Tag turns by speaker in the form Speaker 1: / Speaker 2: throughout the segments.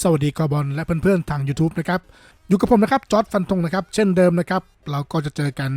Speaker 1: สวัสดีกอบอลและเพื่อนๆทาง YouTube นะครับอยู่กับผมนะครับจอร์ดฟันธงนะครับ เช่นเดิมนะครับ เราก็จะเจอกัน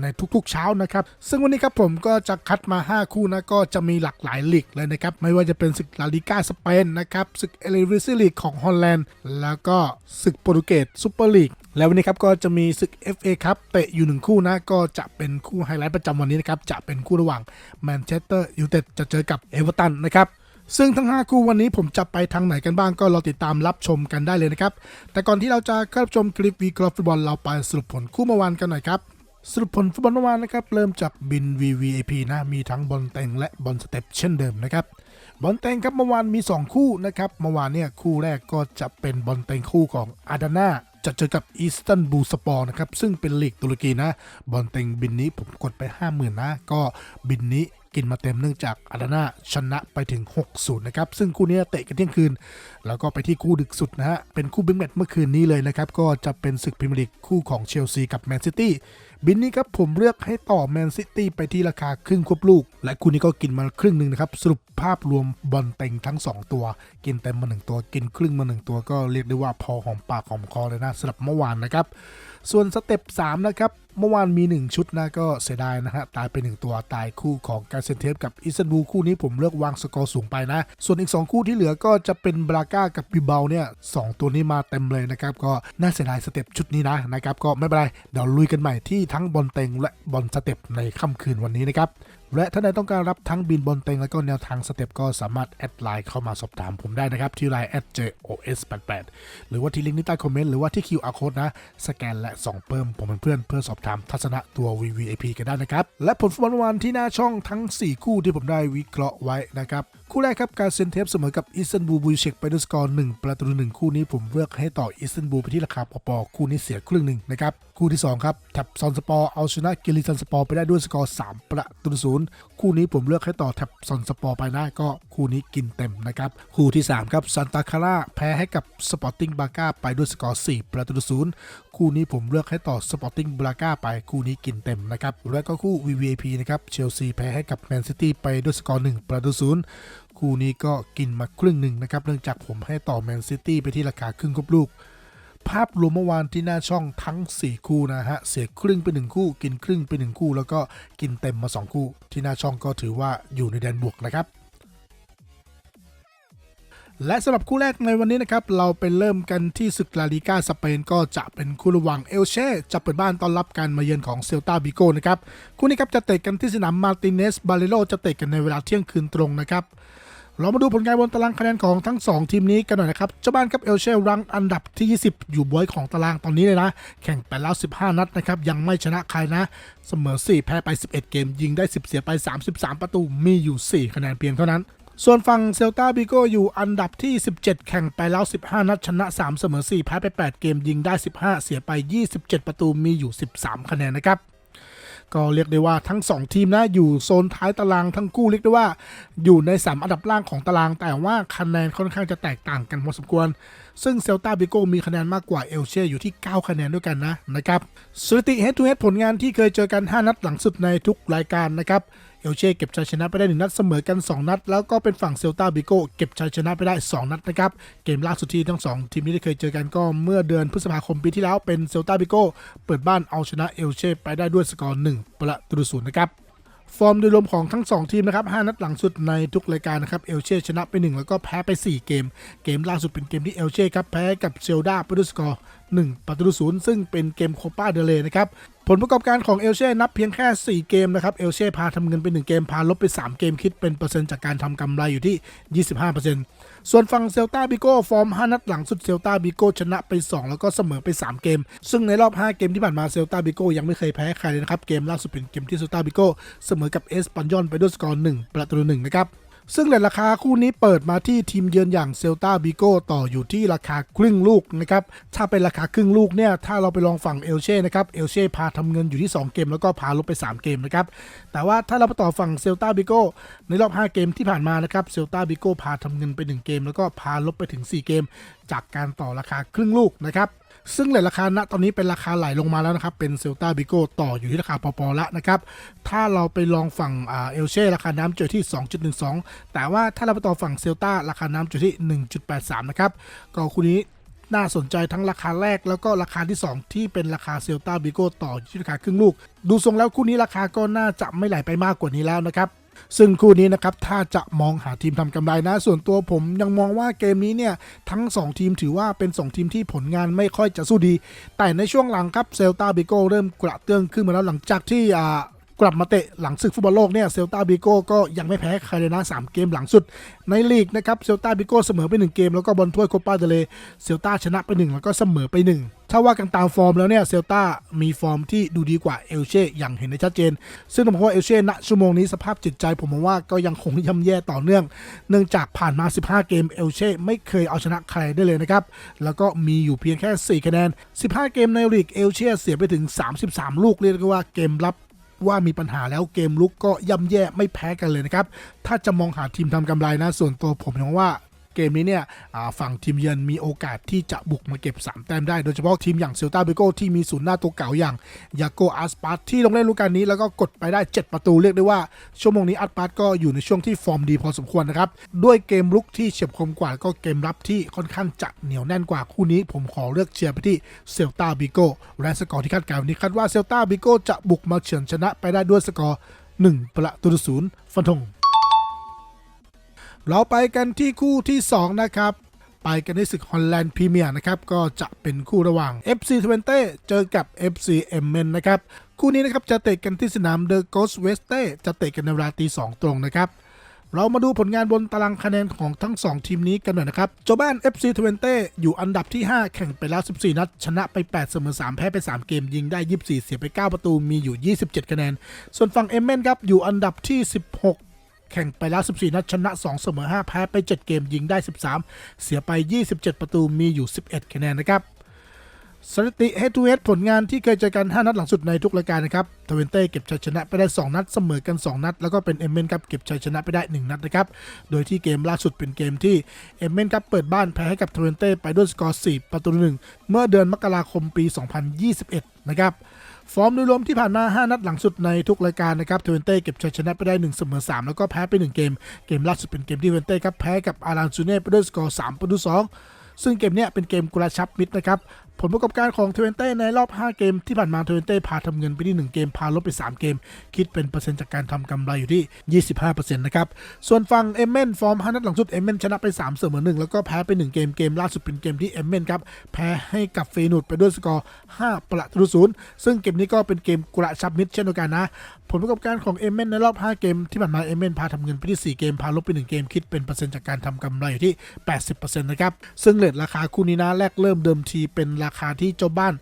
Speaker 1: ในทุกๆเช้านะครับ ซึ่งวันนี้ครับผมก็จะคัดมา 5 คู่นะก็จะมีหลากหลายลีกเลยนะครับ ไม่ว่าจะเป็นศึกลาลิก้าสเปนนะครับศึกเอลิวิซิลีกของฮอลแลนด์แล้วก็ศึกโปรตุเกสซูเปอร์ลีกแล้ววันนี้ครับก็จะมีศึก FA ครับเตะอยู่หนึ่งคู่นะก็จะเป็นคู่ไฮไลท์ประจำวันนี้นะครับจะเป็นคู่ระหว่างแมนเชสเตอร์ยูไนเต็ดจะเจอกับเอเวอร์ตันนะครับ ซึ่งทั้ง 5 คู่วันนี้ผมจะไปทางไหนกันบ้างก็รอติดตามรับชมกันได้เลยนะครับ แต่ก่อนที่เราจะเข้ารับชมคลิปวีครอฟุตบอลเราไปสรุปผลคู่เมื่อวานกันหน่อยครับ สรุปผลฟุตบอลเมื่อวานนะครับ เริ่มจากบิน VVIP นะมีทั้งบอลเต็งและบอลสเต็ปเช่นเดิมนะครับบอลเต็งครับเมื่อวานมี 2 คู่นะครับเมื่อวานเนี่ยคู่แรกก็จะเป็นบอลเต็งคู่ของอาดาน่าจะเจอกับอีสตันบูลสปอร์นะครับซึ่งเป็นลีกตุรกีนะ บอลเต็งบินนี้ผมกดไป 50,000 นะ ก็บินนี้ กินมาเต็มเนื่องจากอาดาน่าชนะไปถึง 6-0 นะครับ ซึ่งคู่นี้เตะกันเที่ยงคืน แล้วก็ไปที่คู่ดึกสุดนะฮะ เป็นคู่บิ๊กแมตช์เมื่อคืนนี้เลยนะครับ ก็จะเป็นศึกพรีเมียร์ลีกคู่ของเชลซีกับแมนซิตี้บินนี้ครับผมเลือกให้ต่อแมนซิตี้ไปที่ราคาครึ่งควบลูก และคู่นี้ก็กินมาครึ่งหนึ่งนะครับ สรุปภาพรวมบอลเต็งทั้ง 2 ตัว กินเต็มมา 1 ตัว กินครึ่งมา 1 ตัวก็เรียกได้ว่าพอหอมปากหอมคอเลยนะสำหรับเมื่อวานนะครับ ส่วนสเต็ป3นะครับ เมื่อวานมี 1 ชุดนะก็เสียดายนะฮะ ตายไป 1 ตัวตายคู่ของการเซนเทฟกับอิสตันบูลคู่นี้ผมเลือกวางสกอร์สูงไปนะ ส่วนอีก 2 คู่ที่เหลือก็จะเป็นบราก้ากับบิเบลเนี่ยสองตัวนี้มาเต็มเลยนะครับ ก็น่าเสียดายสเต็ปชุดนี้นะนะครับก็ไม่เป็นไรเดี๋ยวลุยกันใหม่ที่ทั้งบอลเต็งและบอลสเต็ปในค่ำคืนวันนี้นะครับ และถ้าใดต้องการรับทั้งบินบนเต็งและก็แนวทางสเต็ปก็สามารถแอดไลน์เข้ามาสอบถามผมได้นะครับ ที่ไลน์ @jos88 หรือว่าที่ลิงก์ใต้คอมเมนต์หรือว่าที่ QR code นะ สแกนและส่องเพิ่มผมเป็นเพื่อนเพื่อสอบถามทัศนะตัว VVIP กันได้นะครับ และผลฟุตบอลวันที่หน้าช่องทั้ง 4 คู่ที่ผมได้วิเคราะห์ไว้นะครับคู่แรกครับการเซนเทปเสมอกับอิสตันบูลบูเชกไปด้วยสกอร์1ประตูหนึ่งคู่นี้ผมเลือกให้ต่ออิสตันบูลไปที่ราคาปอๆคู่นี้เสียครึ่งหนึ่งนะครับ คู่ที่สองครับแท็บซอนสปอร์เอาชนะกิลิซันสปอร์ไปได้ด้วยสกอร์3ประตูศูนย์คู่นี้ผมเลือกให้ต่อแท็บซอนสปอร์ไปนะก็คู่นี้กินเต็มนะครับ คู่ที่สามครับซันตาคาร่าแพ้ให้กับสปอร์ติ้งบาก้าไปด้วยสกอร์4ประตูศูนย์คู่นี้ผมเลือกให้ต่อสปอร์ติ้งบาก้าไปคู่นี้กินเต็มนะครับและก็คู่ VVIP นะครับเชลซีแพ้ให้กับแมนซิตี้ไปด้วยสกอร์1ประตูศูนย์ คู่นี้ก็กินมาครึ่งหนึ่งนะครับ เนื่องจากผมให้ต่อแมนซิตี้ไปที่ราคาครึ่งครบลูก ภาพรวมเมื่อวานที่หน้าช่องทั้ง 4 คู่นะฮะ เสียครึ่งไป 1 คู่ กินครึ่งไป 1 คู่ แล้วก็กินเต็มมา 2 คู่ ที่หน้าช่องก็ถือว่าอยู่ในแดนบวกนะครับและสำหรับคู่แรกในวันนี้นะครับ เราไปเริ่มกันที่ศึกลาลิก้าสเปนก็จะเป็นคู่ระหว่างเอลเช่จะเปิดบ้านต้อนรับการมาเยือนของเซลตาบิโกนะครับ คู่นี้ครับจะเตะกันที่สนามมาร์ติเนสบาเลโลจะเตะกันในเวลาเที่ยงคืนตรงนะครับ เรามาดูผลงานบนตารางคะแนนของทั้ง 2 ทีมนี้กันหน่อยนะครับ เจ้าบ้านครับเอลเชลรังอันดับที่ 20 อยู่บวยของตารางตอนนี้เลยนะ แข่งไปแล้ว 15 นัดนะครับ ยังไม่ชนะใครนะ เสมอ 4 แพ้ไป 11 เกม ยิงได้ 10 เสียไป 33 ประตู มีอยู่ 4 คะแนนเพียงเท่านั้นส่วนฝั่งเซลตาบิโกอยู่อันดับที่ 17 แข่งไปแล้ว 15 นัดชนะ 3 เสมอ 4 แพ้ไป 8 เกมยิงได้ 15 เสียไป 27 ประตูมีอยู่ 13 คะแนนนะครับ ก็เรียกได้ว่าทั้ง 2 ทีมนะอยู่โซนท้ายตารางทั้งคู่เรียกได้ว่า อยู่ใน 3 อันดับล่างของตาราง แต่ว่าคะแนนค่อนข้างจะแตกต่างกันพอสมควร ซึ่งเซลตาบิโกมีคะแนนมากกว่าเอลเช่อยู่ที่ 9 คะแนนด้วยกันนะนะครับสถิติ head to head ผลงานที่เคยเจอกัน 5 นัดหลังสุดในทุกรายการนะครับเอลเช่เก็บชัยชนะไปได้ 1 นัดเสมอกัน 2 นัด แล้วก็เป็นฝั่งเซลตาบิโกเก็บชัยชนะไปได้ 2 นัดนะครับเกมล่าสุดที่ทั้ง 2 ทีมนี้ได้เคยเจอกันก็เมื่อเดือนพฤษภาคมปีที่แล้วเป็นเซลตาบิโกเปิดบ้านเอาชนะเอลเช่ไปได้ด้วยสกอร์1ประตูศูนย์นะครับ ฟอร์มโดยรวมของทั้ง 2 ทีมนะครับ 5 นัดหลังสุดในทุกรายการนะครับ เอลเช่ชนะไป 1 แล้วก็แพ้ไป 4 เกม เกมล่าสุดเป็นเกมที่เอลเช่ครับ แพ้กับเซลดาไปด้วยสกอร์1ประตูศูนย์ซึ่งเป็นเกมโคปาเดเลนะครับผลประกอบการของเอลเช่นับเพียงแค่ 4 เกมนะครับ เอลเช่พาทำเงินไป 1 เกม พาลบไป 3 เกมคิดเป็นเปอร์เซ็นต์จากการทำกำไรอยู่ที่ 25% ส่วนฝั่งเซลตาบิโก้ฟอร์ม 5 นัดหลังสุดเซลตาบิโก้ชนะไป 2 แล้วก็เสมอไป 3 เกม ซึ่งในรอบ 5 เกมที่ผ่านมาเซลตาบิโก้ยังไม่เคยแพ้ใครเลยนะครับ เกมล่าสุดเป็นเกมที่เซลตาบิโก้เสมอกับเอสปันยอนไปด้วยสกอร์1ประตูหนึ่งนะครับ ซึ่งเลทราคาคู่นี้เปิดมาที่ทีมเยือนอย่างเซลตาบิโกต่ออยู่ที่ราคาครึ่งลูกนะครับ ถ้าเป็นราคาครึ่งลูกเนี่ย ถ้าเราไปลองฝั่งเอลเช่นะครับ เอลเช่พาทำเงินอยู่ที่ 2 เกม แล้วก็พาลบไป 3 เกมนะครับ แต่ว่าถ้าเราไปต่อฝั่งเซลตาบิโกในรอบ 5 เกมที่ผ่านมานะครับ เซลตาบิโกพาทำเงินไป 1 เกม แล้วก็พาลบไปถึง 4 เกม จากการต่อราคาครึ่งลูกนะครับ ซึ่งเลทราคาณตอนนี้เป็นราคาไหลลงมาแล้วนะครับ เป็นเซลตาบิโกต่ออยู่ที่ราคาปอๆละนะครับ ถ้าเราไปลองฝั่งเอลเช่ราคาน้ำเจอที่ 2.12 แต่ว่าถ้าเราไปต่อฝั่งเซลตาราคาน้ำเจอที่ 1.83 นะครับ ก็คู่นี้น่าสนใจทั้งราคาแรกแล้วก็ราคาที่ 2 ที่เป็นราคาเซลตาบิโกต่ออยู่ที่ราคาครึ่งลูก ดูทรงแล้วคู่นี้ราคาก็น่าจะไม่ไหลไปมากกว่านี้แล้วนะครับ ซึ่งคู่นี้นะครับถ้าจะมองหาทีมทำกำไรนะ ส่วนตัวผมยังมองว่าเกมนี้เนี่ยทั้ง 2 ทีมถือว่าเป็น 2 ทีมที่ผลงานไม่ค่อยจะสู้ดี แต่ในช่วงหลังครับเซลตาบิโกเริ่มกระเตื้องขึ้นมาแล้วหลังจากที่อ่า กลับมาเตะหลังศึกฟุตบอลโลกเนี่ยเซลตาบิโก้ก็ยังไม่แพ้ใครเลยนะ3เกมหลังสุดในลีกนะครับเซลตาบิโก้เสมอไป 1 เกม แล้วก็บอลถ้วยโคปาเดเลเซลตาชนะไป 1 แล้วก็เสมอไป 1 ถ้าว่ากันตามฟอร์มแล้วเนี่ยเซลตามีฟอร์มที่ดูดีกว่าเอลเช่อย่างเห็นได้ชัดเจน ซึ่งต้องบอกว่าเอลเช่ณชั่วโมงนี้สภาพจิตใจ ผมมองว่าก็ยังคงย่ำแย่ต่อเนื่อง เนื่องจากผ่านมา 15 เกมเอลเช่ไม่เคยเอาชนะใครได้เลยนะครับแล้วก็มีอยู่เพียงแค่ 4 คะแนน 15 เกมในลีกเอลเช่เสียไปถึง 33 ลูกเรียกว่าเกมรับ ว่ามีปัญหาแล้วเกมลุกก็ย่ำแย่ไม่แพ้กันเลยนะครับ ถ้าจะมองหาทีมทำกำไรนะ ส่วนตัวผมมองว่า เกมนี้เนี่ยฝั่งทีมเยือนมีโอกาสที่จะบุกมาเก็บ 3 แต้มได้โดยเฉพาะทีมอย่างเซลตาเบโกที่มีศูนย์หน้าตัวเก่าอย่างยาโกอาสปาร์ที่ลงเล่นฤดูกาลนี้แล้วก็กดไปได้ 7 ประตูเรียกได้ว่า ชั่วโมงนี้อาสปาร์ก็อยู่ในช่วงที่ฟอร์มดีพอสมควรนะครับด้วยเกมลุกที่เฉียบคมกว่าก็เกมรับที่ค่อนข้างจะเหนียวแน่นกว่าคู่นี้ ผมขอเลือกเชียร์ไปที่เซลตาบิโกและสกอร์ที่คาดการณ์นี้คาดว่าเซลตาบิโกจะบุกมาเฉือนชนะไปได้ด้วยสกอร์1ประตูต่อศูนย์ฟันธง เราไปกันที่คู่ที่ 2 นะครับ ไปกันในศึกฮอลแลนด์พรีเมียร์นะครับก็จะเป็นคู่ระหว่าง FC t w e n t e เจอกับ FC e m m e n นะครับคู่นี้นะครับจะเตะกันที่สนาม The Ghost West จะเตะกันในเวลาตีสองตรงนะครับเรามาดูผลงานบนตารางคะแนนของทั้ง 2 ทีมนี้กันหน่อยนะครับโจบ้าน FC t w e n t e อยู่อันดับที่ 5 แข่งไปแล้ว 14 นัด ชนะไป 8 เสมอ 3 แพ้ไป 3 เกม ยิงได้ 24 เสียไป 9 ประตู มีอยู่ 27 คะแนน ส่วนฝั่งเอเมนครับ อยู่อันดับที่ 16 แข่งไปแล้ว 14 นัดชนะ 2 เสมอ 5 แพ้ไป 7 เกมยิงได้ 13 เสียไป 27 ประตูมีอยู่ 11 คะแนนนะครับ สถิติ head to head ผลงานที่เคยเจอกัน 5 นัดหลังสุดในทุกรายการนะครับทเวนเต้เก็บชัยชนะไปได้ 2 นัดเสมอกัน 2 นัด แล้วก็เป็นเอเมนครับเก็บชัยชนะไปได้ 1 นัดนะครับ โดยที่เกมล่าสุดเป็นเกมที่เอเมนครับเปิดบ้านแพ้ให้กับทเวนเต้ไปด้วยสกอร์ 4 ประตูหนึ่งเมื่อเดือนมกราคมปี 2021 นะครับฟอร์มโดยรวมที่ผ่านมา 5 นัดหลังสุดในทุกรายการนะครับทเวนเต้เก็บชัยชนะไปได้1เสมอ3แล้วก็แพ้ไป 1 เกม เกมล่าสุดเป็นเกมที่ทเวนเต้ครับแพ้กับอารันซูเน่ไปด้วยสกอร์3ประตู2ซึ่งเกมนี้เป็นเกมกระชับมิตรนะครับ ผลประกอบการของเทเวนเต้ในรอบ 5 เกมที่ผ่านมาเทเวนเต้พาทำเงินไปที่ 1 เกม พาลบไป 3 เกม คิดเป็นเปอร์เซ็นต์จากการทำกำไรอยู่ที่ 25%นะครับ ส่วนฝั่งเอเมนฟอร์ม 5 นัดหลังสุดเอเมนชนะไป 3 เสมอ 1 แล้วก็แพ้ไป 1 เกม เกมล่าสุดเป็นเกมที่เอเมนครับ แพ้ให้กับเฟนูดไปด้วยสกอร์ 5 ประตูศูนย์ซึ่งเกมนี้ก็เป็นเกมกระชับมิตรเช่นเดียวกันนะผลประกอบการของเอเมนในรอบ 5 เกมที่ผ่านมาเอเมนพาทำเงินไปที่ 4 เกม พาลบไป 1 เกมคิดเป็นเปอร์เซ็นต์จากการทำกำไรอยู่ที่ 80%นะครับ ซึ่งเลทราคาคู่นี้นะแรกเริ่มเดิมทีเป็นราคาที่เจ้าบ้าน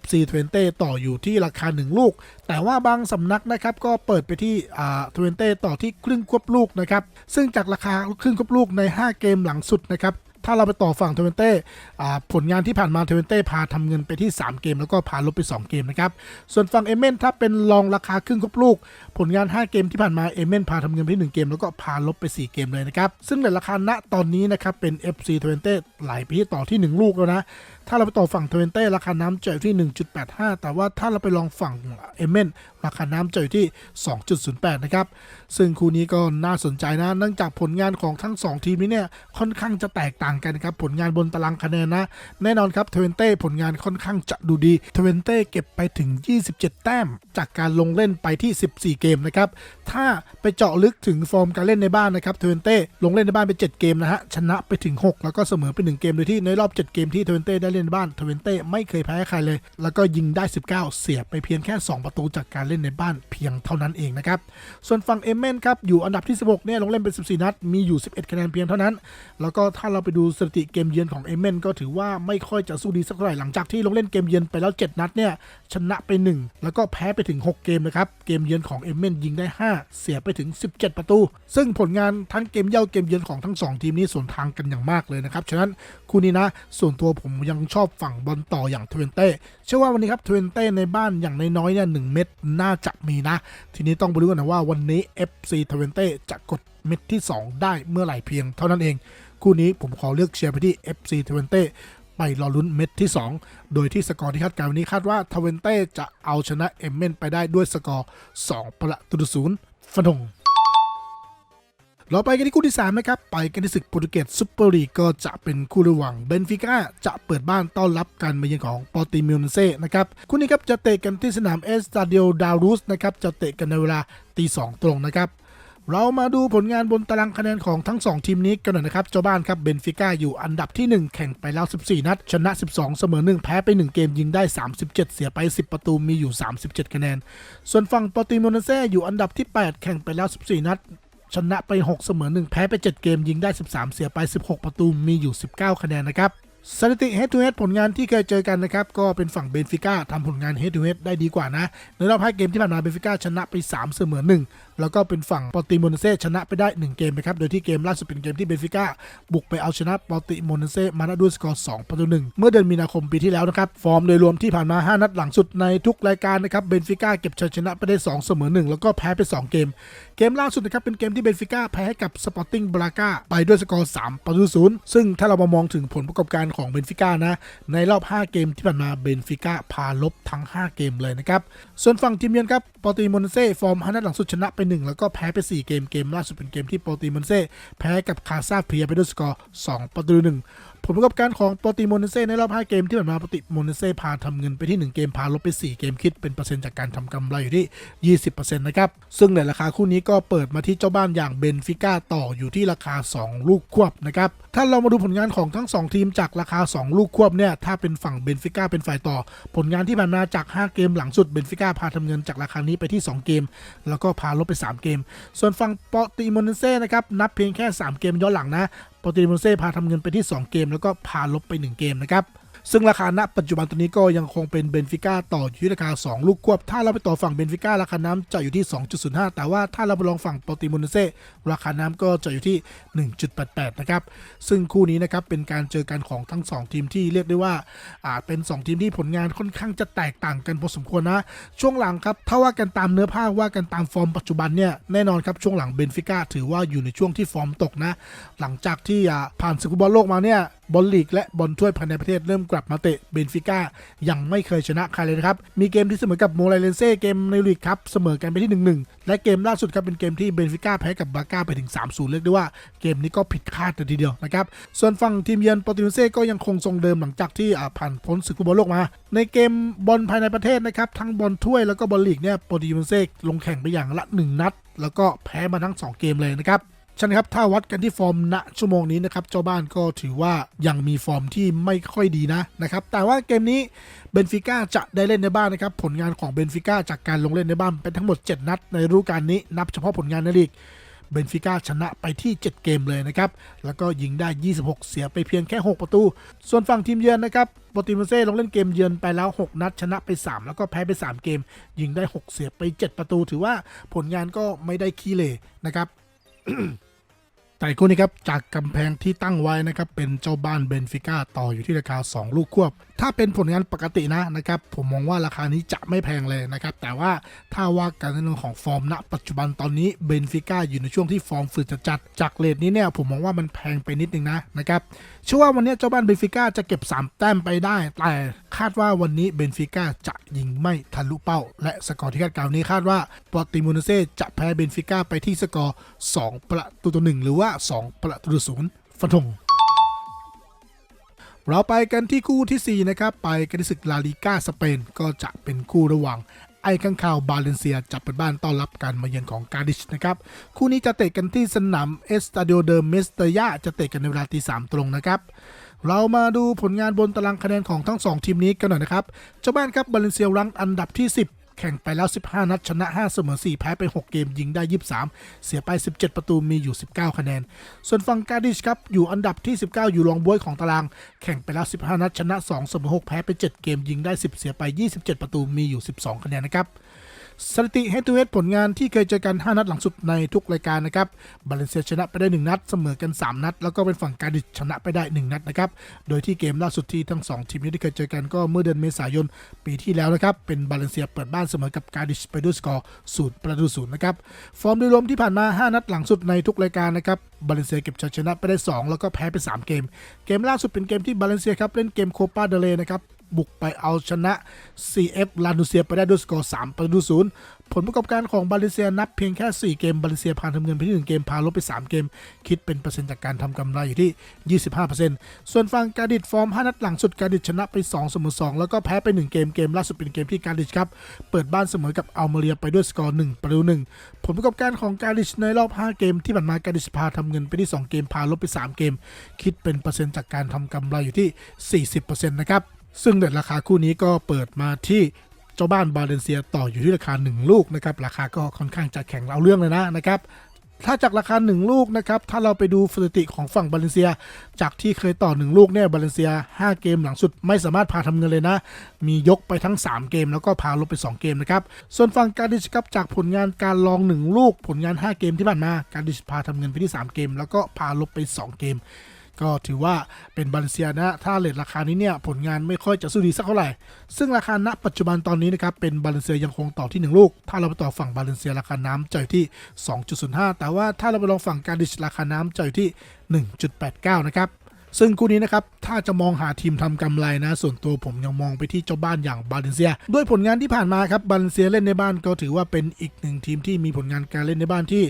Speaker 1: FC 20ต่ออยู่ที่ราคา 1 ลูก แต่ว่าบางสำนักนะครับก็เปิดไปที่อ่า20ต่อที่ครึ่งควบลูกนะครับ ซึ่งจากราคาครึ่งควบลูกใน 5 เกมหลังสุดนะครับ ถ้าเราไปต่อฝั่งทเวนเต้ผลงานที่ผ่านมาทเวนเต้พาทำเงินไปที่ 3 เกม แล้วก็พาลบไป 2 เกมนะครับ ส่วนฝั่งเอเมนถ้าเป็นรองราคาครึ่งครบลูก ผลงาน 5 เกมที่ผ่านมาเอเมนพาทำเงินไปที่1เกม แล้วก็พาลบไป 4 เกมเลยนะครับ ซึ่งในราคาณตอนนี้นะครับเป็น FC ทเวนเต้ไหลไปที่ต่อที่ 1 ลูกแล้วนะ ถ้าเราไปต่อฝั่งทเวนเต้ราคาน้ำจะอยู่ที่ 1.85 แต่ว่าถ้าเราไปลองฝั่งเอเมนราคาน้ำจะอยู่ที่ 2.08 นะครับ ซึ่งคู่นี้ก็น่าสนใจนะ เนื่องจากผลงานของทั้ง 2 ทีมนี้เนี่ยค่อนข้างจะแตกต่างกันนะครับ ผลงานบนตารางคะแนนนะ แน่นอนครับทเวนเต้ผลงานค่อนข้างจะดูดีทเวนเต้เก็บไปถึง 27 แต้ม จากการลงเล่นไปที่ 14 เกมนะครับ ถ้าไปเจาะลึกถึงฟอร์มการเล่นในบ้านนะครับทเวนเต้ลงเล่นในบ้านไป 7 เกมนะฮะชนะไปถึง 6 แล้วก็เสมอไป 1 เกมโดยที่ในรอบ 7 เกมที่ทเวนเต้ได้เล่นในบ้านทเวนเต้ไม่เคยแพ้ใครเลย แล้วก็ยิงได้ 19 เสียไปเพียงแค่ 2 ประตูจากการเล่นในบ้านเพียงเท่านั้นเองนะครับ ส่วนฝั่งเอเมนครับอยู่อันดับที่ 16 เนี่ยลงเล่นเป็น 14 นัด มีอยู่ 11 คะแนนเพียงเท่านั้น แล้วก็ถ้าเราไปดูสถิติเกมเยือนของเอเมนก็ถือว่าไม่ค่อยจะสู้ดีสักเท่าไหร่หลังจากที่ลงเล่นเกมเยือนไปแล้ว 7 นัดเนี่ยชนะไป 1 แล้วก็แพ้ไปถึง 6 เกมนะครับเกมเยือนของเอเมนยิงได้ 5 เสียไปถึง 17 ประตู ซึ่งผลงานทั้งเกมเย่าเกมเยือนของทั้ง 2 ทีมนี้สวนทางกันอย่างมากเลยนะครับฉะนั้นคู่นี้นะส่วนตัวผมยังชอบฝั่งบอลต่ออย่างทเวนเต้เชื่อว่าวันนี้ครับทเวนเต้ในบ้านอย่างน้อยๆเนี่ยหเม็ดน่าจะมีนะ ทีนี้ต้องไปดูกันนะว่าวันนี้ FC ทเวนเต้จะกดเม็ดที่ 2 ได้เมื่อไหร่เพียงเท่านั้นเอง คู่นี้ผมขอเลือกเชียร์ไปที่ FC ทเวนเต้ไปรอลุ้นเม็ดที่ 2 โดยที่สกอร์ที่คาดการณ์วันนี้คาดว่าทเวนเต้จะเอาชนะเอมเมนไปได้ด้วยสกอร์ 2 ประตูศูนย์ฟันธง เราไปกันที่คู่ที่3นะครับ ไปกันที่ศึกโปรตุเกสซุปเปอร์ลีกก็จะเป็นคู่ระหว่างเบนฟิก้าจะเปิดบ้านต้อนรับการมาเยือนของปอร์ติมิวเนเซ่นะครับ คู่นี้ครับจะเตะกันที่สนามเอสตาเดียดารุสนะครับ จะเตะกันในเวลาตีสองตรงนะครับเรามาดูผลงานบนตารางคะแนนของทั้ง 2 ทีมนี้กันหน่อยนะครับ เจ้าบ้านครับเบนฟิก้าอยู่อันดับที่ 1 แข่งไปแล้ว 14 นัด ชนะ 12 เสมอ 1 แพ้ไป 1 เกมยิงได้ 37 เสียไป 10 ประตูมีอยู่ 37 คะแนน ส่วนฝั่งปอร์ติโมเนเซ่อยู่อันดับที่ 8 แข่งไปแล้ว 14 นัด ชนะไป 6 เสมอ 1 แพ้ไป 7 เกมยิงได้ 13 เสียไป 16 ประตูมีอยู่ 19 คะแนนนะครับสถิติ head to head ผลงานที่เคยเจอกันนะครับ ก็เป็นฝั่งเบนฟิก้าทำผลงาน head to head ได้ดีกว่านะ ในรอบ5เกมที่ผ่านมาเบนฟิก้าชนะไป 3 เสมอ 1 แล้วก็เป็นฝั่งปอร์ติโมเนเซชนะไปได้ 1 เกมนะครับ โดยที่เกมล่าสุดเป็นเกมที่เบนฟิก้าบุกไปเอาชนะปอร์ติโมเนเซมาด้วยสกอร์2ประตู1เมื่อเดือนมีนาคมปีที่แล้วนะครับ ฟอร์มโดยรวมที่ผ่านมา 5 นัดหลังสุดในทุกรายการนะครับ เบนฟิก้าเก็บชัยชนะไปได้ 2 เสมอ 1 แล้วก็แพ้ไป 2 เกม เกมล่าสุดนะครับเป็นเกมที่เบนฟิก้าแพ้ให้กับสปอร์ติ้งบราก้าไปด้วยสกอร์3ประตูศูนย์ซึ่งถ้าเรามามองถึงผลประกอบการของเบนฟิก้านะ ในรอบ 5 เกมที่ผ่านมาเบนฟิก้าพาลบทั้ง 5 เกมเลยนะครับ ส่วนฝั่งทีมเยือนครับปอติโมนเซฟอร์ม5นัดหลังสุดชนะไปหนึ่งแล้วก็แพ้ไป4เกมเกมล่าสุดเป็นเกมที่โปรตีมอนเซ่แพ้กับคาซาเพียไปด้วยสกอร์2ประตูหนึ่ง ผลประกอบการของปอร์ติโมเนเซ่ในรอบ 5 เกมที่ผ่านมาปอร์ติโมเนเซ่พาทำเงินไปที่ 1 เกมพาลบไป 4 เกมคิดเป็นเปอร์เซ็นต์จากการทำกำไรอยู่ที่ 20%นะครับ ซึ่งในราคาคู่นี้ก็เปิดมาที่เจ้าบ้านอย่างเบนฟิก้าต่ออยู่ที่ราคา 2 ลูกควบนะครับ ถ้าเรามาดูผลงานของทั้ง 2 ทีมจากราคา 2 ลูกควบเนี่ยถ้าเป็นฝั่งเบนฟิก้าเป็นฝ่ายต่อ ผลงานที่ผ่านมาจาก 5 เกมหลังสุดเบนฟิก้าพาทำเงินจากราคานี้ไปที่ 2 เกม แล้วก็พาลบไป 3 เกม ส่วนฝั่งปอร์ติโมเนเซ่นะครับนับเพียงแค่ 3 เกมย้อนหลังนะ ปรติโมเซ่พาทำเงินไปที่ 2 เกม แล้วก็พาลบไป 1 เกมนะครับ ซึ่งราคาณปัจจุบันตัวนี้ก็ยังคงเป็นเบนฟิก้าต่ออยู่ที่ราคา 2 ลูกควบ ถ้าเราไปต่อฝั่งเบนฟิก้าราคาน้ำจะอยู่ที่ 2.05 แต่ว่าถ้าเราไปลองฝั่งปอร์ติโมเนเซราคาน้ำก็จะอยู่ที่ 1.88 นะครับ ซึ่งคู่นี้นะครับเป็นการเจอกันของทั้ง 2 ทีมที่เรียกได้ว่าอาจเป็น 2 ทีมที่ผลงานค่อนข้างจะแตกต่างกันพอสมควรนะ ช่วงหลังครับถ้าว่ากันตามเนื้อผ้าว่ากันตามฟอร์มปัจจุบันเนี่ยแน่นอนครับช่วงหลังเบนฟิก้าถือว่าอยู่ในช่วงที่ฟอร์มตกนะ หลังจากที่ผ่านศึกฟุตบอลโลกมาเนี่ย บอลลีกและบอลถ้วยภายในประเทศเริ่มกลับมาเตะเบนฟิก้ายังไม่เคยชนะใครเลยนะครับ มีเกมที่เสมอกับโมไลเลนเซ่เกมในลีกครับเสมอกันไปที่1-1 และเกมล่าสุดครับเป็นเกมที่เบนฟิก้าแพ้กับบาก้าไปถึง 3-0 เรียกได้ว่าเกมนี้ก็ผิดคาดเลยทีเดียวนะครับ ส่วนฝั่งทีมเยือนปอร์ติโมเซ่ก็ยังคงทรงเดิมหลังจากที่ผ่านพ้นศึกฟุตบอลโลกมา ในเกมบอลภายในประเทศนะครับทั้งบอลถ้วยแล้วก็บอลลีกเนี่ยปอร์ติโมเซ่ลงแข่งไปอย่างละ 1 นัด แล้วก็แพ้มาทั้ง 2 เกมเลยนะครับ ใช่นครับถ้าวัดกันที่ฟอร์มณชั่วโมงนี้นะครับเจ้าบ้านก็ถือว่ายังมีฟอร์มที่ไม่ค่อยดีนะนะครับแต่ว่าเกมนี้เบนฟิก้าจะได้เล่นในบ้านนะครับผลงานของเบนฟิก้าจากการลงเล่นในบ้านเป็นทั้งหมด 7 นัด ในฤดูกาลนี้นับเฉพาะผลงานในลีกเบนฟิก้าชนะไปที่ 7 เกมเลยนะครับ แล้วก็ยิงได้ 26 เสียไปเพียงแค่ 6 ประตู ส่วนฝั่งทีมเยือนนะครับโปรติมเซ่ลงเล่นเกมเยือนไปแล้ว 6 นัด ชนะไป 3 แล้วก็แพ้ไป 3 เกม ยิงได้ 6 เสียไป 7 ประตู ถือว่าผลงานก็ไม่ได้ขี้เหร่นะครับ แต่คู่นี้ครับจากกำแพงที่ตั้งไว้นะครับเป็นเจ้าบ้านเบนฟิก้าต่ออยู่ที่ราคา 2 ลูกควบ ถ้าเป็นผลงานปกตินะนะครับผมมองว่าราคานี้จะไม่แพงเลยนะครับแต่ว่าถ้าว่าการเรื่นของฟอร์มณปัจจุบันตอนนี้เบนฟิก้าอยู่ในช่วงที่ฟอร์มฝืดจัดจากเลทนี้เนี่ยผมมองว่ามันแพงไปนิดนึงนะนะครับ เชื่อว่าวันนี้เจ้าบ้านเบนฟิก้าจะเก็บ 3 แต้มไปได้ แต่คาดว่าวันนี้เบนฟิก้าจะยิงไม่ทะลุเป้า และสกอร์ที่คาดการณ์นี้คาดว่าปอร์ติโมเนเซ่จะแพ้เบนฟิก้าไปที่สกอร์ 2 ประตูต่อหนึ่งหรือว่า 2 ประตูต่อศูนย์ฟันธงเราไปกันที่คู่ทีสี่4 นะครับ ไปกันที่ศึกลาลิก้าสเปน ก็จะเป็นคู่ระหว่าง ไอ้ข้างข่าวบาเลนเซียจะเปิดบ้านต้อนรับการมาเยือนของกาดิชนะครับ คู่นี้จะเตะกันที่สนามเอสตาดิโอเดอเมสเตยาจะเตะกันในเวลาตีสามตรงนะครับเรามาดูผลงานบนตารางคะแนนของทั้ง 2 ทีมนี้กันหน่อยนะครับ เจ้าบ้านครับบาเลนเซียรังอันดับที่ 10 แข่งไปแล้ว 15 นัดชนะ 5 เสมอ 4 แพ้ไป 6 เกมยิงได้ 23 เสียไป 17 ประตูมีอยู่ 19 คะแนน ส่วนฝั่งกาดิชครับอยู่อันดับที่ 19 อยู่รองบวยของตาราง แข่งไปแล้ว 15 นัดชนะ 2 เสมอ 6 แพ้ไป 7 เกมยิงได้ 10 เสียไป 27 ประตูมีอยู่ 12 คะแนนนะครับ สถิติ head to head ผลงานที่เคยเจอกัน 5 นัดหลังสุดในทุกรายการนะครับบาเลนเซียชนะไปได้ 1 นัด เสมอกัน 3 นัด แล้วก็เป็นฝั่งการดิชชนะไปได้ 1 นัดนะครับ โดยที่เกมล่าสุดที่ทั้ง 2 ทีมนี้ได้เคยเจอกันก็เมื่อเดือนเมษายนปีที่แล้วนะครับ เป็นบาเลนเซียเปิดบ้านเสมอกับการดิชไปด้วยสกอร์ศูนย์ประตูศูนย์นะครับ ฟอร์มโดยรวมที่ผ่านมา 5 นัดหลังสุดในทุกรายการนะครับบาเลนเซียเก็บชัยชนะไปได้ 2 แล้วก็แพ้ไป 3 เกม เกมล่าสุดเป็นเกมที่บาเลนเซียครับเล่นเกมโคปาเดเลนะครับ บุกไปเอาชนะ CF ลานูเซียไปได้ด้วยสกอร์ 3 ประตูศูนย์ผลประกอบการของบาเลเซียนับเพียงแค่ 4 เกม บาเลเซียผ่านทำเงินไปที่ 1 เกม พาลบไป 3 เกม คิดเป็นเปอร์เซ็นต์จากการทำกำไรอยู่ที่ 25%ส่วนฝั่งการดิดฟอร์ม 5 นัดหลังสุดการดิดชนะไป 2 เสมอ 2 แล้วก็แพ้ไป 1 เกม เกมล่าสุดเป็นเกมที่การดิดครับ เปิดบ้านเสมอกับอัลเมเรียไปด้วยสกอร์ 1 ประตู 1 ผลประกอบการของการดิชในรอบ 5 เกม ที่ผ่านมาการดิชพาทำเงินไปที่ 2 เกม พาลบไป 3 เกม คิดเป็นเปอร์เซ็นต์จากการทำกำไรอยู่ที่ 40%นะครับ ซึ่งเด็ดราคาคู่นี้ก็เปิดมาที่เจ้าบ้านบาเลนเซียต่ออยู่ที่ราคา 1 ลูกนะครับราคาก็ค่อนข้างจะแข็งเอาเรื่องเลยนะนะครับถ้าจากราคา 1 ลูกนะครับถ้าเราไปดูสถิติของฝั่งบาเลนเซีย จากที่เคยต่อ 1 ลูกเนี่ยบาเลนเซีย 5 เกมหลังสุดไม่สามารถพาทำเงินเลยนะ มียกไปทั้ง 3 เกมแล้วก็พาลบไป 2 เกมนะครับ ส่วนฝั่งการดิชครับจากผลงานการลอง 1 ลูก ผลงาน 5 เกมที่ผ่านมาการดิชพาทำเงินไปที่ 3 เกม แล้วก็พาลบไป 2 เกม ก็ถือว่าเป็นบาเลนเซียนะถ้าเลทราคานี้เนี่ยผลงานไม่ค่อยจะสู้ดีสักเท่าไหร่ ซึ่งราคาณปัจจุบันตอนนี้นะครับเป็นบาเลนเซียยังคงต่อที่ 1 ลูก ถ้าเราไปต่อฝั่งบาเลนเซียราคาน้ำจะอยู่ที่ 2.05 แต่ว่าถ้าเราไปลองฝั่งการดิชราคาน้ำจะอยู่ที่ 1.89 นะครับ ซึ่งคู่นี้นะครับ ถ้าจะมองหาทีมทำกำไรนะ ส่วนตัวผมยังมองไปที่เจ้าบ้านอย่างบาเลนเซีย ด้วยผลงานที่ผ่านมาครับบาเลนเซียเล่นในบ้านก็ถือว่าเป็นอีกหนึ่งทีมที่มีผลงานการเล่นในบ้านที่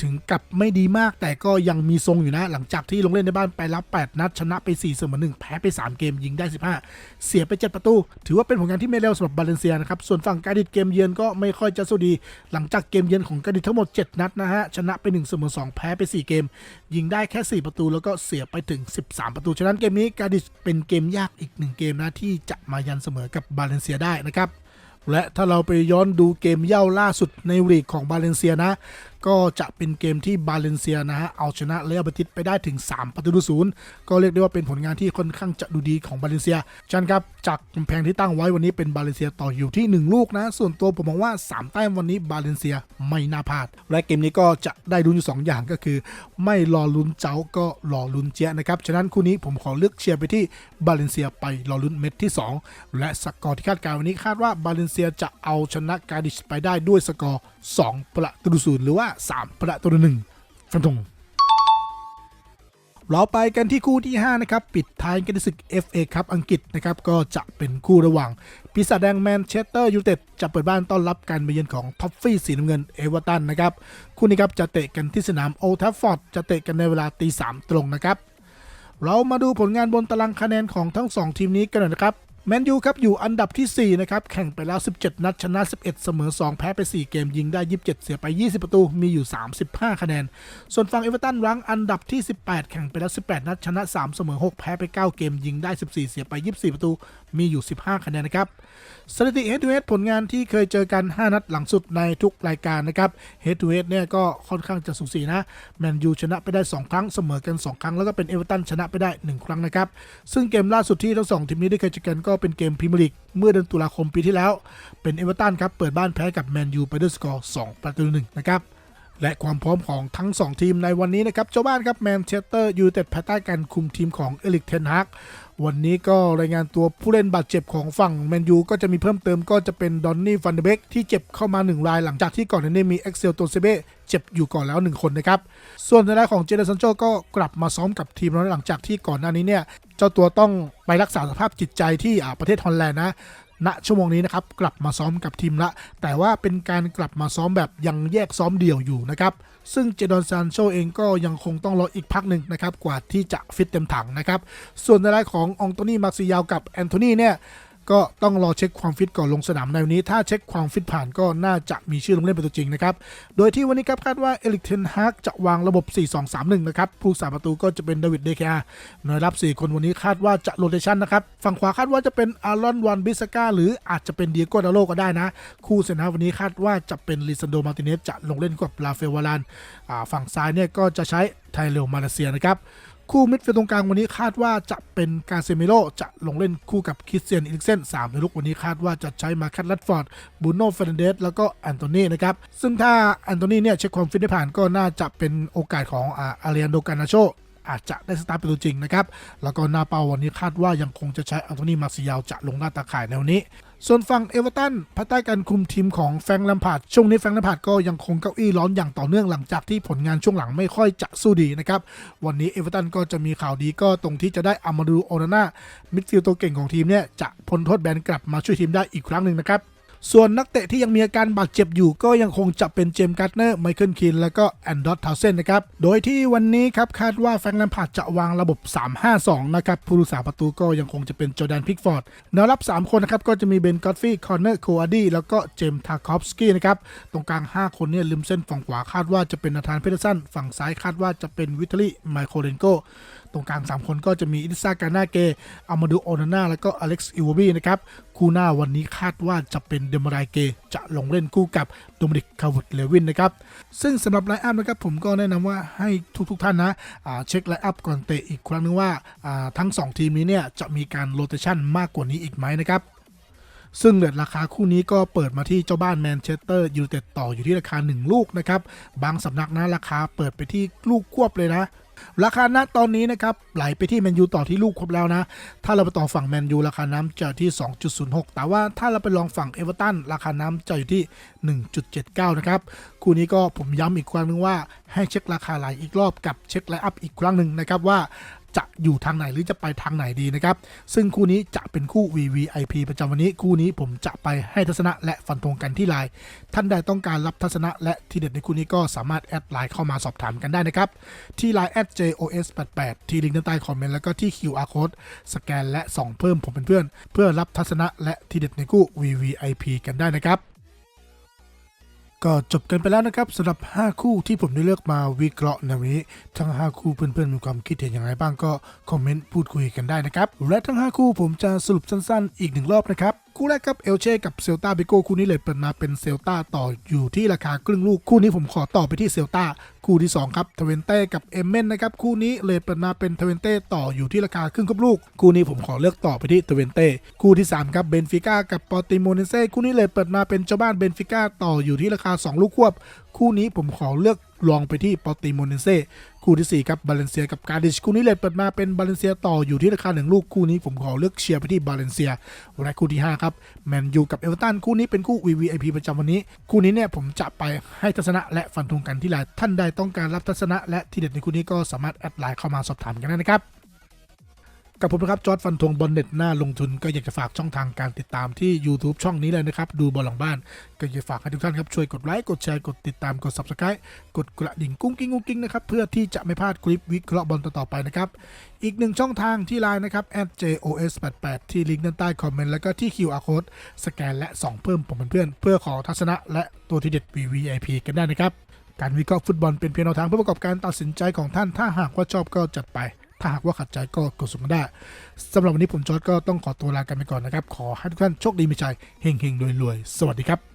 Speaker 1: ถึงกับไม่ดีมาก แต่ก็ยังมีทรงอยู่นะ หลังจากที่ลงเล่นในบ้านไปรับ 8 นัดชนะไป4เสมอ1แพ้ไป 3 เกมยิงได้ 15 เสียไป 7 ประตู ถือว่าเป็นผลงานที่ไม่เลวสำหรับบาเลนเซียนะครับส่วนฝั่งการดิดเกมเยือนก็ไม่ค่อยจะสู้ดี หลังจากเกมเยือนของการดิดทั้งหมด 7 นัดนะฮะชนะไป1เสมอ2แพ้ไป 4 เกม ยิงได้แค่ 4 ประตูแล้วก็เสียไปถึงึง 13 ประตู ฉะนั้นเกมนี้การดิชเป็นเกมยากอีกหนึ่งเกมนะที่จะมายันเสมอกับบาเลนเซียได้นะครับ และถ้าเราไปย้อนดูเกมเย่าล่าสุดในลีกของบาเลนเซียนะ ก็จะเป็นเกมที่บาเลนเซียนะฮะเอาชนะเรอัลเบติสไปได้ถึง 3 ประตูศูนย์ก็เรียกได้ว่าเป็นผลงานที่ค่อนข้างจะดูดีของบาเลนเซียชันครับจากกำแพงที่ตั้งไว้วันนี้เป็นบาเลนเซียต่ออยู่ที่ 1 ลูกนะ ส่วนตัวผมมองว่า 3 แต้มวันนี้บาเลนเซียไม่น่าพลาด และเกมนี้ก็จะได้ลุ้นอยู่สองอย่างก็คือ ไม่รอลุ้นเจ้าก็รอลุ้นเจ๊ยนะครับฉะนั้นคู่นี้ผมขอเลือกเชียร์ไปที่บาเลนเซียไปรอลุ้นเม็ดที่ 2 และสกอร์ที่คาดการณ์วันนี้คาดว่าบาเลนเซียจะเอาชนะกาดิชไปได้ด้วยสกอร์ 2 ประตูต่อศูนย์หรือว่า 3 ประตูต่อหนึ่งฟันธงเราไปกันที่คู่ที่ 5 นะครับ ปิดท้ายกันที่ศึก FA ครับอังกฤษนะครับ ก็จะเป็นคู่ระหว่างปีศาจแดงแมนเชสเตอร์ยูไนเต็ดจะเปิดบ้านต้อนรับการมาเยือนของท็อฟฟี่สีน้ำเงินเอเวอร์ตันนะครับ คู่นี้ครับจะเตะกันที่สนามโอทัฟฟอร์ดจะเตะกันในเวลาตีสามตรงนะครับ เรามาดูผลงานบนตารางคะแนนของทั้ง 2 ทีมนี้กันหน่อยนะครับ แมนยูครับอยู่อันดับทีสี่ 4 นะครับ แข่งไปแล้ว 17 นัดชนะ 11 เสมอ 2 แพ้ไป 4 เกมยิงได้ 27 เสียไป 20 ประตู มีอยู่ 35 คะแนน ส่วนฝั่งเอเวอร์ตันรั้งอันดับที่ 18 แข่งไปแล้ว 18 นัดชนะ 3 เสมอ 6 แพ้ไป 9 เกมยิงได้ 14 เสียไป 24 ประตู มีอยู่ 15 คะแนนนะครับ สถิติ head to head ผลงานที่เคยเจอกัน 5 นัดหลังสุดในทุกรายการนะครับ head to head เนี่ยก็ค่อนข้างจะสูสีนะแมนยูชนะไปได้ 2 ครั้งเสมอกัน 2 ครั้ง แล้วก็เป็นเอเวอเรตันชนะไปได้ 1 ครั้งนะครับ ซึ่งเกมล่าสุดที่ทั้งสองทีมนี้ได้เคยเจอกันก็เป็นเกมพรีเมียร์ลีกเมื่อเดือนตุลาคมปีที่แล้ว เป็นเอเวอเรตันครับเปิดบ้านแพ้กับแมนยูไปด้วยสกอร์2ประตูหนึ่งนะครับและความพร้อมของทั้ง 2 ทีมในวันนี้นะครับ เจ้าบ้านครับแมนเชสเตอร์ยูไนเต็ดภายใต้การคุมทีมของเอลิกเทนฮาก วันนี้ก็รายงานตัวผู้เล่นบาดเจ็บของฝั่งแมนยูก็จะมีเพิ่มเติมก็จะเป็นดอนนี่ฟันเดเบกที่เจ็บเข้ามา 1 รายหลังจากที่ก่อนหน้านี้มีเอ็กเซลโตเซเบเจ็บอยู่ก่อนแล้ว 1 คนนะครับ ส่วนในรายของเจเดซันโจก็กลับมาซ้อมกับทีมแล้วหลังจากที่ก่อนหน้านี้เนี่ย เจ้าตัวต้องไปรักษาสภาพจิตใจที่ประเทศฮอลแลนด์นะ ณชั่วโมงนี้นะครับกลับมาซ้อมกับทีมละ แต่ว่าเป็นการกลับมาซ้อมแบบยังแยกซ้อมเดี่ยวอยู่นะครับ ซึ่งเจดอนซานโชเองก็ยังคงต้องรออีกพักหนึ่งนะครับกว่าที่จะฟิตเต็มถังนะครับ ส่วนในรายขององโตนี่มาร์ซิยาวกับแอนโทนีเนี่ย ก็ต้องรอเช็คความฟิตก่อนลงสนามในวันนี้ ถ้าเช็คความฟิตผ่านก็น่าจะมีชื่อลงเล่นเป็นตัวจริงนะครับ โดยที่วันนี้ครับคาดว่าเอลิกเทนฮากจะวางระบบ 4-2-3-1 นะครับ ผู้สาประตูก็จะเป็นดาวิดเดคาหน่วยรับ 4 คนวันนี้คาดว่าจะโรเตชันนะครับ ฝั่งขวาคาดว่าจะเป็นอารอนวันบิสกาหรืออาจจะเป็นเดียโกดาโลก็ได้นะ คู่เซนนะวันนี้คาดว่าจะเป็นลิซันโดมาร์ติเนสจะลงเล่นกับลาเฟวาลานฝั่งซ้ายเนี่ยก็จะใช้ไทเลโอมาเลเซียนะครับ คู่มิดฟิลด์ตรงกลางวันนี้คาดว่าจะเป็นกาเซมิโลจะลงเล่นคู่กับคริสเตียนอิลิกเซนสามในลุกวันนี้คาดว่าจะใช้มาคัตลัดฟอร์ดบูโน่เฟรนเดสแล้วก็แอนโทนีนะครับ ซึ่งถ้าแอนโทนีเนี่ยเช็คความฟิตได้ผ่านก็น่าจะเป็นโอกาสของอาอาเรียนโดกานาโช อาจจะได้สตาร์ทเป็นตัวจริงนะครับแล้วก็หน้าเป้าวันนี้คาดว่ายังคงจะใช้อันโทนีมาซิยาลจะลงหน้าตาข่ายในวันนี้ ส่วนฝั่งเอเวอร์ตันภายใต้การคุมทีมของแฟงค์แลมพาร์ดช่วงนี้แฟงค์แลมพาร์ดก็ยังคงเก้าอี้ร้อนอย่างต่อเนื่องหลังจากที่ผลงานช่วงหลังไม่ค่อยจะสู้ดีนะครับวันนี้เอเวอร์ตันก็จะมีข่าวดีก็ตรงที่จะได้อามาดูโอนาน่ามิดฟิลด์ตัวเก่งของทีมเนี่ยจะพ้นโทษแบนกลับมาช่วยทีมได้อีกครั้งหนึ่งนะครับ ส่วนนักเตะที่ยังมีอาการบาดเจ็บอยู่ก็ยังคงจะเป็นเจมส์การ์ดเนอร์ ไมเคิลคิน และก็แอนดอตทาวเซนนะครับ โดยที่วันนี้ครับคาดว่าแฟรงค์แลมพาร์ดจะวางระบบ 3-5-2 นะครับ ผู้รักษาประตูก็ยังคงจะเป็นจอแดนพิกฟอร์ดแนวรับ 3 คนนะครับ ก็จะมีเบนกอตฟี่คอนเนอร์โคอาดีแล้วก็เจมส์ทาคอฟสกี้นะครับ ตรงกลาง 5 คนเนี่ยริมเส้นฝั่งขวาคาดว่าจะเป็นนาธานเพเทอร์สันฝั่งซ้ายคาดว่าจะเป็นวิทเทอรี่ไมโครเลนโก ตรงกลาง 3 คนก็จะมีอิลิซากานาเกอามาดูโอนาน่าแล้วก็อเล็กซ์อิวบีนะครับ คู่หน้าวันนี้คาดว่าจะเป็นเดมารายเกจะลงเล่นคู่กับโดมินิกคาวุดเลวินนะครับ ซึ่งสำหรับไลน์อัพนะครับผมก็แนะนำว่าให้ทุกๆท่านนะอ่าเช็คไลน์อัพก่อนเตะอีกครั้งนึงว่าทั้ง 2 ทีมนี้เนี่ยจะมีการโรเตชันมากกว่านี้อีกไหมนะครับซึ่งเดราคาคู่นี้ก็เปิดมาที่เจ้าบ้านแมนเชสเตอร์ยูไนเต็ดต่ออยู่ที่ราคา 1 ลูกนะครับ บางสำนักนะราคาเปิดไปที่ลูกควบเลยนะ ราคาณตอนนี้นะครับไหลไปที่แมนยูต่อที่ลูกครบแล้วนะ ถ้าเราไปต่อฝั่งแมนยูราคาน้ำจะที่ 2.06 แต่ว่าถ้าเราไปลองฝั่งเอเวอร์ตันราคาน้ำจะอยู่ที่ 1.79 นะครับ คู่นี้ก็ผมย้ำอีกครั้งหนึงว่าให้เช็คราคาไหลอีกรอบกับเช็คไลน์อัพอีกครั้งหนึ่งนะครับว่า จะอยู่ทางไหนหรือจะไปทางไหนดีนะครับ ซึ่งคู่นี้จะเป็นคู่ VVIP ประจำวันนี้คู่นี้ผมจะไปให้ทัศนะและฟันธงกันที่ไลน์ท่านใดต้องการรับทัศนะและทีเด็ดในคู่นี้ก็สามารถแอดไลน์เข้ามาสอบถามกันได้นะครับ ที่ไลน์ @jos88 ที่ลิงก์ด้านใต้คอมเมนต์แล้วก็ที่ QR code สแกนและส่องเพิ่มผมเป็นเพื่อน เพื่อรับทัศนะและทีเด็ดในคู่ VVIP กันได้นะครับ ก็จบกันไปแล้วนะครับสำหรับ 5 คู่ที่ผมได้เลือกมาวิเคราะห์ในวันนี้ ทั้ง 5 คู่เพื่อนๆมีความคิดเห็นอย่างไรบ้างก็คอมเมนต์พูดคุยกันได้นะครับและทั้ง 5 คู่ผมจะสรุปสั้นๆ อีกหนึ่งรอบนะครับ คู่แรกครับเอลเช่กับเซลตาเบโก้คู่นี้เลยเปิดมาเป็นเซลตาต่ออยู่ที่ราคาครึ่งลูกคู่นี้ผมขอต่อไปที่เซลตาคู่ที่ 2 ครับทเวนเต้กับเอเมนนะครับคู่นี้เลยเปิดมาเป็นทเวนเต้ต่ออยู่ที่ราคาครึ่งครบลูก คู่นี้ผมขอเลือกต่อไปที่ทเวนเต้คู่ที่ 3 ครับเบนฟิก้ากับปอติโมเนเซ่คู่นี้เลยเปิดมาเป็นเจ้าบ้านเบนฟิก้าต่ออยู่ที่ราคา 2 ลูกควบ คู่นี้ผมขอเลือกลองไปที่ปอติโมเนเซ่ คู่ที่ 4 ครับบาเลนเซียกับการดิชคู่นี้เลยเปิดมาเป็นบาเลนเซียต่ออยู่ที่ราคาหนึ่งลูกคู่นี้ผมขอเลือกเชียร์ไปที่บาเลนเซียและคู่ที่5ครับแมนยูกับเอเวอร์ตันคู่นี้เป็นคู่ VVIP ประจำวันนี้ คู่นี้เนี่ยผมจะไปให้ทัศนะและฟันธงกันที่ไลน์ท่านใดต้องการรับทัศนะและทีเด็ดในคู่นี้ก็สามารถแอดไลน์เข้ามาสอบถามกันได้นะครับ กับผมนะครับจอร์ดฟันธงบอลเน็ตหน้าลงทุนก็อยากจะฝากช่องทางการติดตามที่ YouTube ช่องนี้เลยนะครับ ดูบอลหลังบ้าน ก็อยากจะฝากให้ทุกท่านครับ ช่วยกดไลค์ กดแชร์ กดติดตามกด Subscribe กดกระดิ่งกุ้งกิ้งกุ้งกิ้งนะครับ เพื่อที่จะไม่พลาดคลิปวิเคราะห์บอลต่อๆไปนะครับ อีกหนึ่งช่องทางที่ไลน์นะครับ @jos88 ที่ลิงก์ด้านใต้คอมเมนต์แล้วก็ที่ QR code สแกนและส่องเพิ่มผมเป็นเพื่อนเพื่อขอทัศนะและตัวที่เด็ด VVIP กันได้นะครับการวิเคราะห์ฟุตบอลเป็นเพียงแนวทางเพื่อประกอบการตัดสินใจของท่านถ้าหากว่าชอบก็จัดไป ถ้าหากว่าขัดใจก็กดสุ่มมาได้สำหรับวันนี้ผมจอร์ดก็ต้องขอตัวลากันไปก่อนนะครับ ขอให้ทุกท่านโชคดีมีใจเฮงๆรวยๆ สวัสดีครับ